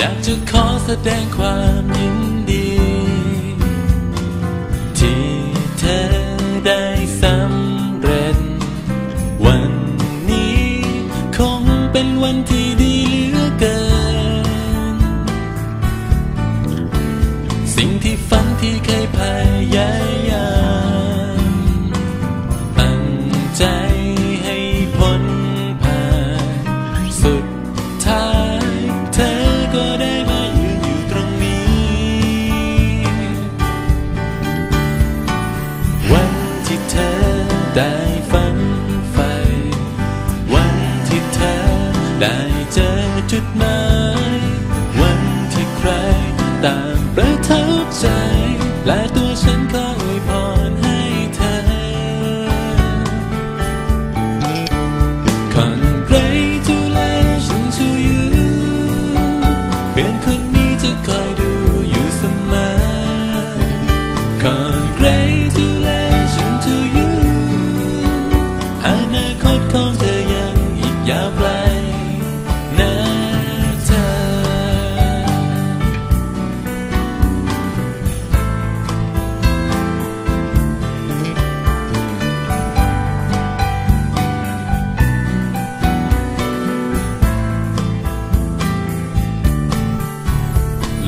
ยากจะขอแสดงความยินดี ที่เธอได้สำเร็จ วันนี้คงเป็นวันที่ดีเหลือเกิน สิ่งที่ฝันที่เคย วันที่ใครต่างประทับใจ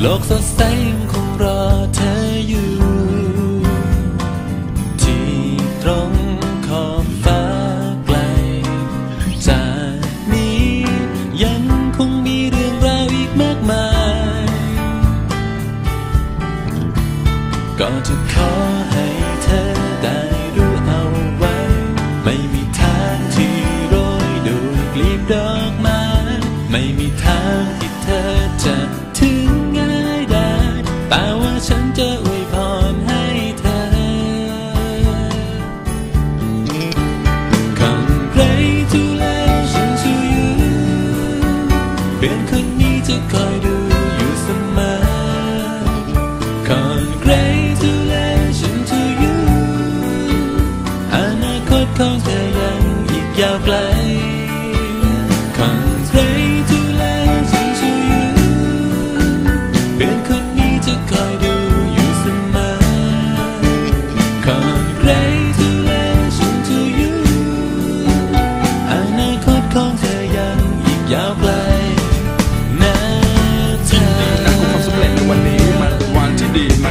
โลกสดใสยังคงรอเธอ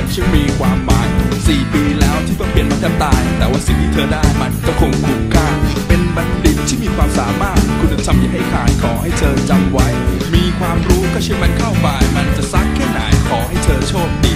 มันช่างมีความหมายสี่ปีแล้วที่ต้องเปลี่ยนมันแทบตาย แต่ว่าสิ่งที่เธอได้มันก็คงคุ้มค่า เป็นบัณฑิตที่มีความสามารถ คุณธรรำอย่าให้ขาดขอให้เธอจำไว้ มีความรู้ก็เชื่อมันเข้าไปมันจะซักแค่ไหนขอให้เธอโชคดี